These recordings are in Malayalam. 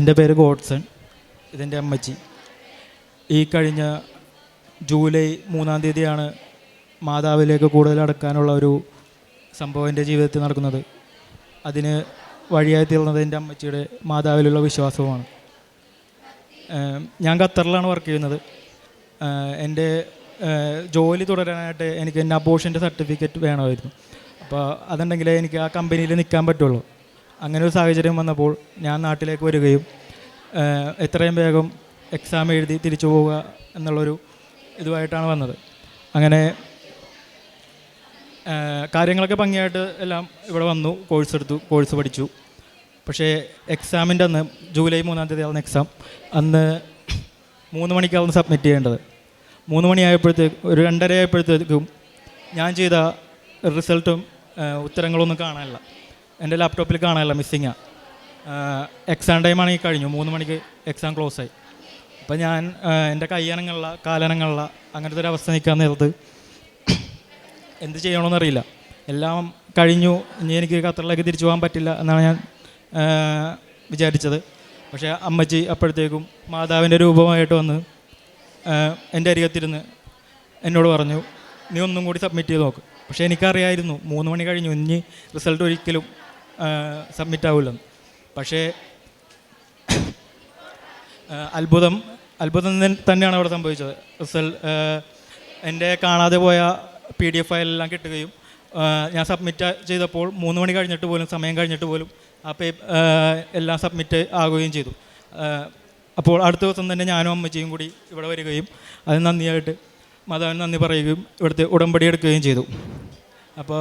എന്റെ പേര് ഗോഡ്സൺ ഇതെന്റെ അമ്മച്ചി. ഈ കഴിഞ്ഞ ജൂലൈ മൂന്നാം തീയതിയാണ് മാതാവിലേക്ക് കൂടുതൽ അടുക്കാനുള്ള ഒരു സംഭവം എന്റെ ജീവിതത്തിൽ നടക്കുന്നത്. അതിന് വഴിയായി തീർന്നത് എന്റെ അമ്മച്ചിയുടെ മാതാവിലുള്ള വിശ്വാസവുമാണ്. ഞാൻ ഖത്തറിലാണ് വർക്ക് ചെയ്യുന്നത്. എന്റെ ജോലി തുടരാനായിട്ട് എനിക്ക് എന്റെ അബോഷന്റെ സർട്ടിഫിക്കറ്റ് വേണമായിരുന്നു. അപ്പോൾ അതുണ്ടെങ്കിലേ എനിക്ക് ആ കമ്പനിയിൽ നിൽക്കാൻ പറ്റുള്ളൂ. അങ്ങനെ ഒരു സാഹചര്യം വന്നപ്പോൾ ഞാൻ നാട്ടിലേക്ക് വരികയും എത്രയും വേഗം എക്സാം എഴുതി തിരിച്ചു പോവുക എന്നുള്ളൊരു ഇതുമായിട്ടാണ് വന്നത്. അങ്ങനെ കാര്യങ്ങളൊക്കെ ഭംഗിയായിട്ട് എല്ലാം ഇവിടെ വന്നു കോഴ്സ് എടുത്തു കോഴ്സ് പഠിച്ചു. പക്ഷേ എക്സാമിന്റെ അന്ന് ജൂലൈ മൂന്നാം തീയതി ആവുന്ന എക്സാം അന്ന് മൂന്ന് മണിക്കാവുന്ന സബ്മിറ്റ് ചെയ്യേണ്ടത്. മൂന്ന് മണിയായപ്പോഴത്തേക്ക് ഒരു രണ്ടര ആയപ്പോഴത്തേക്കും ഞാൻ ചെയ്ത റിസൾട്ടും ഉത്തരങ്ങളൊന്നും കാണാനില്ല. എന്റെ ലാപ്ടോപ്പിൽ കാണാനില്ല മിസ്സിങ്ങാണ് എക്സാം ടൈമാണ് ഈ കഴിഞ്ഞു. മൂന്ന് മണിക്ക് എക്സാം ക്ലോസ് ആയി. അപ്പോൾ ഞാൻ എന്റെ കയ്യനങ്ങളില്ല കാലനങ്ങളില അങ്ങനത്തെ ഒരു അവസ്ഥ നിൽക്കാൻ നേരത്ത് എന്ത് ചെയ്യണമെന്നറിയില്ല എല്ലാം കഴിഞ്ഞു. ഇനി എനിക്ക് ഖത്തറിലേക്ക് തിരിച്ചു പോകാൻ പറ്റില്ല എന്നാണ് ഞാൻ വിചാരിച്ചത്. പക്ഷേ അമ്മച്ചി അപ്പോഴത്തേക്കും മാതാവിന്റെ രൂപമായിട്ട് വന്ന് എന്റെ അരികത്തിരുന്ന് എന്നോട് പറഞ്ഞു നീ ഒന്നും കൂടി സബ്മിറ്റ് ചെയ്ത് നോക്ക്. പക്ഷേ എനിക്കറിയായിരുന്നു മൂന്ന് മണി കഴിഞ്ഞു. ഇനി റിസൾട്ട് ഒരിക്കലും സബ്മിറ്റ് ആവില്ലെന്ന് പക്ഷേ അത്ഭുതം അത്ഭുതം തന്നെയാണ് അവിടെ സംഭവിച്ചത്. റിസൽ എന്റെ കാണാതെ പോയ പി ഡി എഫ് ഫയലെല്ലാം കിട്ടുകയും ഞാൻ സബ്മിറ്റ് ചെയ്തപ്പോൾ മൂന്ന് മണി കഴിഞ്ഞിട്ട് പോലും സമയം കഴിഞ്ഞിട്ട് പോലും ആ പേ എല്ലാം സബ്മിറ്റ് ആകുകയും ചെയ്തു. അപ്പോൾ അടുത്ത ദിവസം തന്നെ ഞാനും അമ്മച്ചിയും കൂടി ഇവിടെ വരികയും അത് നന്ദിയായിട്ട് മാതാവിന് നന്ദി പറയുകയും ഇവിടുത്തെ ഉടമ്പടി എടുക്കുകയും ചെയ്തു. അപ്പോൾ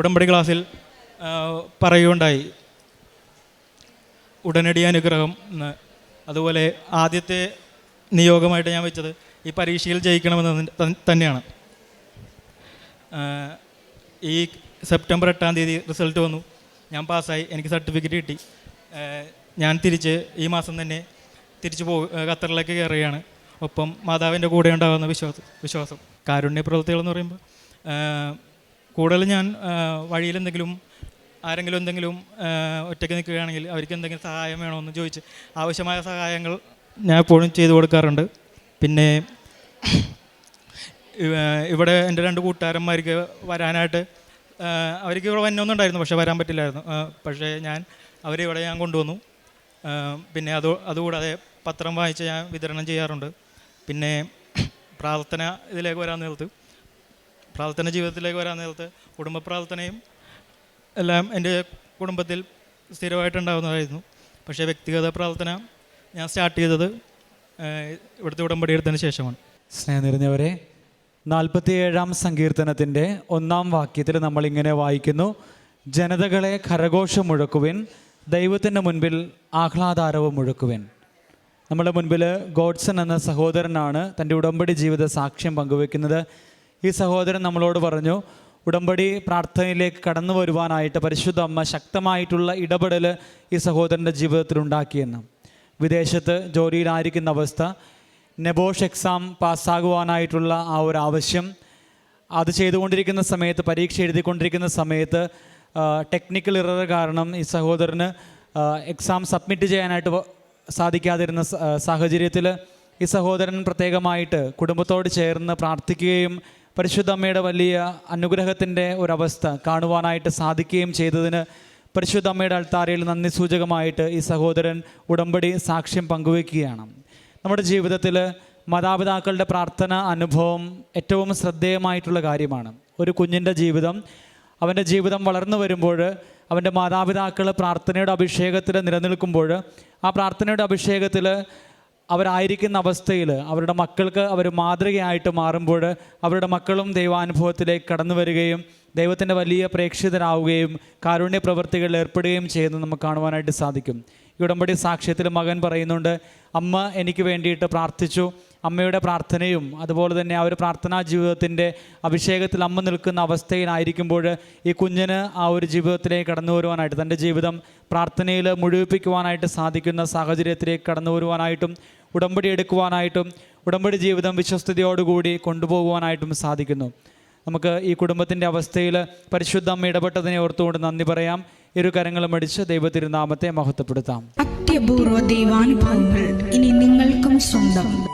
ഉടമ്പടി ക്ലാസ്സിൽ പറയുകയുണ്ടായി. ഉടനടി അനുഗ്രഹം എന്ന്. അതുപോലെ ആദ്യത്തെ നിയോഗമായിട്ട് ഞാൻ വെച്ചത് ഈ പരീക്ഷയിൽ ജയിക്കണമെന്ന് തന്നെയാണ്. ഈ സെപ്റ്റംബർ എട്ടാം തീയതി റിസൾട്ട് വന്നു. ഞാൻ പാസ്സായി. എനിക്ക് സർട്ടിഫിക്കറ്റ് കിട്ടി. ഞാൻ തിരിച്ച് ഈ മാസം തന്നെ തിരിച്ചു പോ ഖത്തറിലേക്ക് കയറുകയാണ്. ഒപ്പം മാതാവിന്റെ കൂടെ ഉണ്ടാകുന്ന വിശ്വാസം വിശ്വാസം. കാരുണ്യ പ്രവൃത്തികൾ എന്ന് പറയുമ്പോൾ കൂടുതൽ ഞാൻ വഴിയിൽ എന്തെങ്കിലും ആരെങ്കിലും എന്തെങ്കിലും ഒറ്റയ്ക്ക് നിൽക്കുകയാണെങ്കിൽ അവർക്ക് എന്തെങ്കിലും സഹായം വേണമെന്ന് ചോദിച്ച് ആവശ്യമായ സഹായങ്ങൾ ഞാൻ എപ്പോഴും ചെയ്തു കൊടുക്കാറുണ്ട്. പിന്നെ ഇവിടെ എന്റെ രണ്ട് കൂട്ടുകാരന്മാർക്ക് വരാനായിട്ട് അവർക്ക് ഇവിടെ വന്നൊന്നുണ്ടായിരുന്നു പക്ഷേ വരാൻ പറ്റില്ലായിരുന്നു. പക്ഷേ ഞാൻ അവരെ ഇവിടെ ഞാൻ കൊണ്ടുവന്നു. പിന്നെ അത് അതുകൂടാതെ പത്രം വായിച്ച് ഞാൻ വിതരണം ചെയ്യാറുണ്ട്. പിന്നെ പ്രാർത്ഥന ഇതിലേക്ക് വരാൻ നേരത്ത് പ്രാർത്ഥന ജീവിതത്തിലേക്ക് വരാൻ നേരത്ത് കുടുംബ പ്രാർത്ഥനയും എല്ലാം എന്റെ കുടുംബത്തിൽ സ്ഥിരമായിട്ടുണ്ടാകുന്നതായിരുന്നു പക്ഷേ വ്യക്തിഗത പ്രാർത്ഥന ഞാൻ സ്റ്റാർട്ട് ചെയ്തത് ഇവിടുത്തെ ഉടമ്പടി എടുത്തതിന് ശേഷമാണ്. സ്നേഹം നിറഞ്ഞവരെ നാൽപ്പത്തിയേഴാം സങ്കീർത്തനത്തിന്റെ ഒന്നാം വാക്യത്തിൽ നമ്മൾ ഇങ്ങനെ വായിക്കുന്നു. ജനതകളെ കരഘോഷം മുഴക്കുവിൻ ദൈവത്തിന്റെ മുൻപിൽ ആഹ്ലാദാരവം മുഴക്കുവിൻ. നമ്മുടെ മുൻപിൽ ഗോഡ്സൺ എന്ന സഹോദരനാണ് തന്റെ ഉടമ്പടി ജീവിത സാക്ഷ്യം പങ്കുവെക്കുന്നത്. ഈ സഹോദരൻ നമ്മളോട് പറഞ്ഞു ഉടമ്പടി പ്രാർത്ഥനയിലേക്ക് കടന്നു വരുവാനായിട്ട് പരിശുദ്ധ അമ്മ ശക്തമായിട്ടുള്ള ഇടപെടൽ ഈ സഹോദരന്റെ ജീവിതത്തിൽ ഉണ്ടാക്കിയെന്ന്. വിദേശത്ത് ജോലിയിലായിരിക്കുന്ന അവസ്ഥ നെബോഷ് എക്സാം പാസ്സാകുവാനായിട്ടുള്ള ആ ഒരു ആവശ്യം അത് ചെയ്തുകൊണ്ടിരിക്കുന്ന സമയത്ത് പരീക്ഷ എഴുതിക്കൊണ്ടിരിക്കുന്ന സമയത്ത് ടെക്നിക്കൽ ഇറർ കാരണം ഈ സഹോദരന് എക്സാം സബ്മിറ്റ് ചെയ്യാനായിട്ട് സാധിക്കാതിരുന്ന സാഹചര്യത്തിൽ ഈ സഹോദരൻ പ്രത്യേകമായിട്ട് കുടുംബത്തോട് ചേർന്ന് പ്രാർത്ഥിക്കുകയും പരിശുദ്ധ അമ്മയുടെ വലിയ അനുഗ്രഹത്തിന്റെ ഒരവസ്ഥ കാണുവാനായിട്ട് സാധിക്കുകയും ചെയ്തതിന് പരിശുദ്ധ അമ്മയുടെ അൾത്താരയിൽ നന്ദി സൂചകമായിട്ട് ഈ സഹോദരൻ ഉടമ്പടി സാക്ഷ്യം പങ്കുവയ്ക്കുകയാണ്. നമ്മുടെ ജീവിതത്തിൽ മാതാപിതാക്കളുടെ പ്രാർത്ഥന അനുഭവം ഏറ്റവും ശ്രദ്ധേയമായിട്ടുള്ള കാര്യമാണ്. ഒരു കുഞ്ഞിന്റെ ജീവിതം അവന്റെ ജീവിതം വളർന്നു വരുമ്പോൾ അവന്റെ മാതാപിതാക്കൾ പ്രാർത്ഥനയുടെ അഭിഷേകത്തിൽ നിലനിൽക്കുമ്പോൾ ആ പ്രാർത്ഥനയുടെ അഭിഷേകത്തിൽ അവരായിരിക്കുന്ന അവസ്ഥയിൽ അവരുടെ മക്കൾക്ക് അവർ മാതൃകയായിട്ട് മാറുമ്പോൾ അവരുടെ മക്കളും ദൈവാനുഭവത്തിലേക്ക് കടന്നു വരികയും ദൈവത്തിന്റെ വലിയ പ്രേക്ഷിതരാവുകയും കാരുണ്യ പ്രവൃത്തികളിൽ ഏർപ്പെടുകയും ചെയ്യുന്നത് നമുക്ക് കാണുവാനായിട്ട് സാധിക്കും. ഈ ഉടമ്പടി സാക്ഷ്യത്തിൽ മകൻ പറയുന്നുണ്ട് അമ്മ എനിക്ക് വേണ്ടിയിട്ട് പ്രാർത്ഥിച്ചു. അമ്മയുടെ പ്രാർത്ഥനയും അതുപോലെ തന്നെ ആ ഒരു പ്രാർത്ഥനാ ജീവിതത്തിന്റെ അഭിഷേകത്തിൽ അമ്മ നിൽക്കുന്ന അവസ്ഥയിലായിരിക്കുമ്പോൾ ഈ കുഞ്ഞിന് ആ ഒരു ജീവിതത്തിലേക്ക് കടന്നു വരുവാനായിട്ട് തന്റെ ജീവിതം പ്രാർത്ഥനയിൽ മുഴുവിപ്പിക്കുവാനായിട്ട് സാധിക്കുന്ന സാഹചര്യത്തിലേക്ക് കടന്നു വരുവാനായിട്ടും ഉടമ്പടി എടുക്കുവാനായിട്ടും ഉടമ്പടി ജീവിതം വിശ്വസ്തയോടുകൂടി കൊണ്ടുപോകുവാനായിട്ടും സാധിക്കുന്നു. നമുക്ക് ഈ കുടുംബത്തിന്റെ അവസ്ഥയിൽ പരിശുദ്ധ അമ്മ ഇടപെട്ടതിനെ ഓർത്തുകൊണ്ട് നന്ദി പറയാം. ഇരു കരങ്ങളും അടിച്ച് ദൈവത്തിരുനാമത്തെ മഹത്വപ്പെടുത്താം. അത്യപൂർവ ദൈവാനുഭവങ്ങൾ ഇനി നിങ്ങൾക്കും സ്വന്തം.